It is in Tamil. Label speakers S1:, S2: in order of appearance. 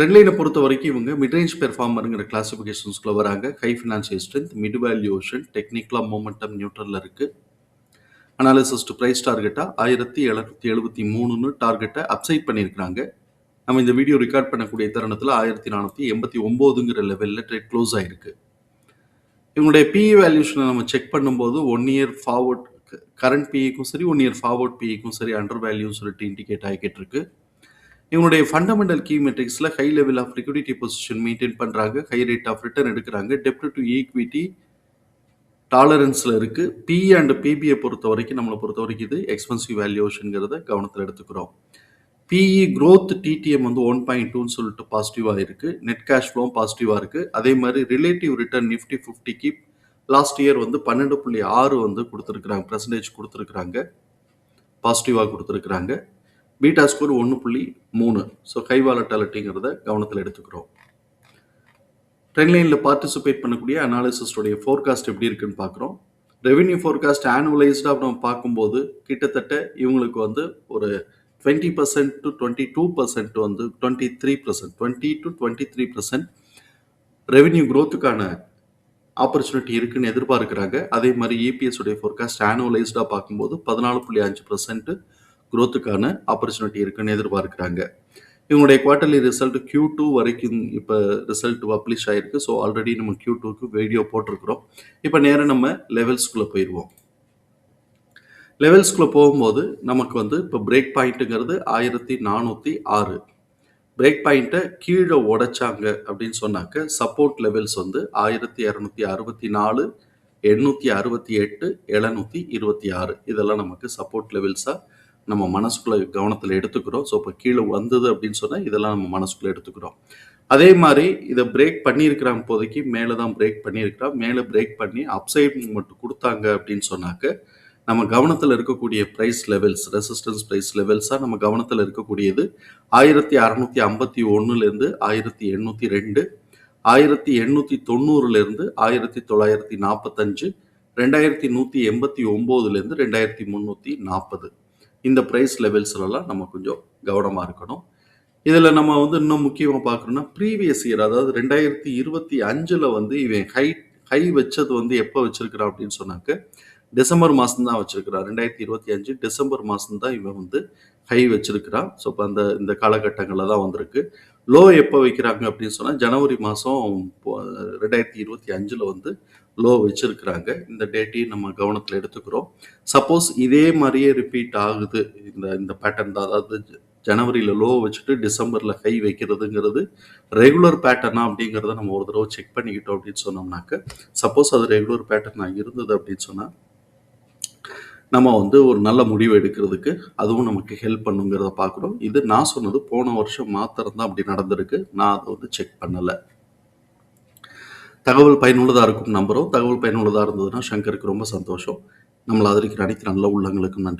S1: ட்ரெண்ட்லைனை பொறுத்த வரைக்கும் இவங்க மிட்ரேஞ்ச் பெர்ஃபார்மருங்கிற கிளாசிஃபிகேஷன்ஸ்குள்ள வராங்க. High financial strength mid valuation டெக்னிக்கலாக மோமெண்டம் நியூட்ரலில் இருக்குது அனாலிசிஸ் டு ப்ரைஸ் டார்கெட்டாக ஆயிரத்தி எழுநூத்தி எழுபத்தி மூணுன்னு டார்கெட்டை அப்சைட் பண்ணியிருக்கிறாங்க. நம்ம இந்த வீடியோ ரெக்கார்ட் பண்ணக்கூடிய தருணத்தில் ஆயிரத்தி நானூற்றி எண்பத்தி ஒம்போதுங்கிற லெவலில் ட்ரேட் க்ளோஸ் ஆகிருக்கு இவங்களுடைய பிஇ வேல்யூஷனை நம்ம செக் பண்ணும்போது ஒன் இயர் ஃபார்வர்ட் கரண்ட் பிஇக்கும் சரி ஒன் இயர் ஃபார்வர்ட் பிஇக்கும் சரி அண்டர் வேல்யூன்னு சொல்லிட்டு இண்டிகேட் ஆகிக்கிட்டு இருக்குது இவனுடைய fundamental key மெட்ரிக்ஸில் high level of liquidity position maintain பண்ணுறாங்க ஹை ரேட் ஆஃப் ரிட்டர்ன் எடுக்கிறாங்க. டெப்ட் டு ஈக்விட்டி டாலரன்ஸில் இருக்குது பி அண்ட் பிபிஐ பொறுத்த வரைக்கும் நம்மளை பொறுத்த வரைக்கும் இது எக்ஸ்பென்சிவ் வேல்யூஷனுங்கிறத கவனத்தில் எடுத்துக்கிறோம். பிஇ க்ரோத் டிடிஎம் வந்து ஒன் பாயிண்ட் டூன்னு சொல்லிட்டு பாசிட்டிவாக இருக்குது நெட் கேஷ் ஃப்ளோவும் பாசிட்டிவாக இருக்குது அதே மாதிரி ரிலேட்டிவ் ரிட்டர்ன் நிஃப்டி ஃபிஃப்டிக்கு லாஸ்ட் இயர் வந்து பன்னெண்டு புள்ளி ஆறு வந்து கொடுத்துருக்குறாங்க. பர்சன்டேஜ் கொடுத்துருக்குறாங்க. பாசிட்டிவாக கொடுத்துருக்குறாங்க. பீட்டா ஸ்கோர் ஒன்று புள்ளி மூணு. ஸோ ஹை வாலட்டாலிட்டிங்கிறத கவனத்தில் எடுத்துக்கிறோம். ட்ரெண்ட் லைனில் பார்ட்டிசிபேட் பண்ணக்கூடிய அனாலிசிஸ்டோடைய ஃபோர்காஸ்ட் எப்படி இருக்குன்னு பார்க்குறோம். ரெவென்யூ ஃபோர்காஸ்ட் ஆனுவலைஸ்டாக நம்ம பார்க்கும்போது கிட்டத்தட்ட இவங்களுக்கு வந்து ஒரு twenty percent to twenty two percent வந்து twenty three percent twenty to twenty three percent revenue க்ரோத்துக்கான opportunity இருக்குன்னு எதிர்பார்க்குறாங்க. அதே மாதிரி இபிஎஸ் உடைய ஃபோர்காஸ்ட் ஆனுவலைஸ்டாக பார்க்கும்போது பதினாலு புள்ளி அஞ்சு பர்சன்ட்டு குரோத்துக்கான ஆப்பர்ச்சுனிட்டி இருக்குன்னு எதிர்பார்க்குறாங்க. இவங்களுடைய குவார்டர்லி ரிசல்ட் கியூ டூ வரைக்கும் இப்போ ரிசல்ட் பப்ளிஷ் ஆயிருக்கு. ஸோ ஆல்ரெடி நம்ம கியூ டூக்கு வீடியோ போட்டிருக்கிறோம். இப்போ நேராக நம்ம லெவல்ஸ்குள்ளே போயிடுவோம். லெவல்ஸ்குள்ளே போகும்போது நமக்கு வந்து இப்போ பிரேக் பாயிண்ட்டுங்கிறது ஆயிரத்தி நானூற்றி ஆறு. பிரேக் பாயிண்ட்டை கீழே உடைச்சாங்க அப்படின்னு சொன்னாக்க சப்போர்ட் லெவல்ஸ் வந்து ஆயிரத்தி இரநூத்தி அறுபத்தி நாலு எண்ணூற்றி அறுபத்தி எட்டு எழுநூற்றி இருபத்தி ஆறு. இதெல்லாம் நமக்கு சப்போர்ட் லெவல்ஸாக நம்ம மனசுக்குள்ளே கவனத்தில் எடுத்துக்கிறோம். ஸோ இப்போ கீழே வந்தது அப்படின்னு சொன்னால் இதெல்லாம் நம்ம மனசுக்குள்ளே எடுத்துக்கிறோம். அதே மாதிரி இதை பிரேக் பண்ணியிருக்கிறாங்க இப்போதைக்கு மேலே தான் பிரேக் பண்ணியிருக்கிறோம் மேலே பிரேக் பண்ணி அப்சைட் மட்டும் கொடுத்தாங்க அப்படின்னு சொன்னாக்க நம்ம கவனத்தில் இருக்கக்கூடிய ப்ரைஸ் லெவல்ஸ் ரெசிஸ்டன்ஸ் ப்ரைஸ் லெவல்ஸாக நம்ம கவனத்தில் இருக்கக்கூடியது ஆயிரத்தி அறநூற்றி ஐம்பத்தி ஒன்றுலேருந்து ஆயிரத்தி எண்ணூற்றி ரெண்டு ஆயிரத்தி எண்ணூற்றி தொண்ணூறுலேருந்து ஆயிரத்தி தொள்ளாயிரத்தி நாற்பத்தஞ்சு ரெண்டாயிரத்தி நூற்றி எண்பத்தி ஒம்போதுலேருந்து ரெண்டாயிரத்தி முந்நூற்றி நாற்பது. இந்த ப்ரைஸ் லெவல்ஸ்லலாம் நம்ம கொஞ்சம் கவனமாக இருக்கணும். இதில் நம்ம வந்து இன்னும் முக்கியமாக பார்க்குறோம்னா ப்ரீவியஸ் இயர் அதாவது ரெண்டாயிரத்தி இருபத்தி அஞ்சில் வந்து இவன் ஹை ஹை வச்சது வந்து எப்போ வச்சிருக்கிறான் அப்படின்னு சொன்னாக்க டிசம்பர் மாதம் தான் வச்சிருக்கிறான் ரெண்டாயிரத்தி இருபத்தி அஞ்சு டிசம்பர் மாதம் தான் இவன் வந்து ஹை வச்சிருக்கிறான். ஸோ இப்போ அந்த இந்த காலகட்டங்களில் தான் வந்திருக்கு. லோ எப்போ வைக்கிறாங்க அப்படின்னு சொன்னால் ஜனவரி மாதம் ரெண்டாயிரத்தி இருபத்தி அஞ்சில் வந்து லோ வச்சிருக்கிறாங்க. இந்த டேட்டையும் நம்ம கவனத்தில் எடுத்துக்கிறோம். சப்போஸ் இதே மாதிரியே ரிப்பீட் ஆகுது. இந்த இந்த பேட்டர்ன் தான். அதாவது ஜனவரியில் லோ வச்சுட்டு டிசம்பரில் ஹை வைக்கிறதுங்கிறது ரெகுலர் பேட்டர்னா அப்படிங்கிறத நம்ம ஒரு தடவை செக் பண்ணிக்கிட்டோம் அப்படின்னு சொன்னோம்னாக்க சப்போஸ் அது ரெகுலர் பேட்டர்னாக இருந்தது அப்படின்னு சொன்னால் நம்ம வந்து ஒரு நல்ல முடிவு எடுக்கிறதுக்கு அதுவும் நமக்கு ஹெல்ப் பண்ணுங்கிறத பார்க்குறோம். இது நான் சொன்னது போன வருஷம் மாத்திரம்தான் அப்படி நடந்திருக்கு. நான் அதை வந்து செக் பண்ணலை. தகவல் பயனுள்ளதாக இருக்கும் நம்புகிறோம் தகவல் பயனுள்ளதாக இருந்ததுன்னா சங்கருக்கு ரொம்ப சந்தோஷம். நம்மளை ஆதரிக்கிற அனைத்து நல்ல உள்ளங்களுக்கும் நன்றி.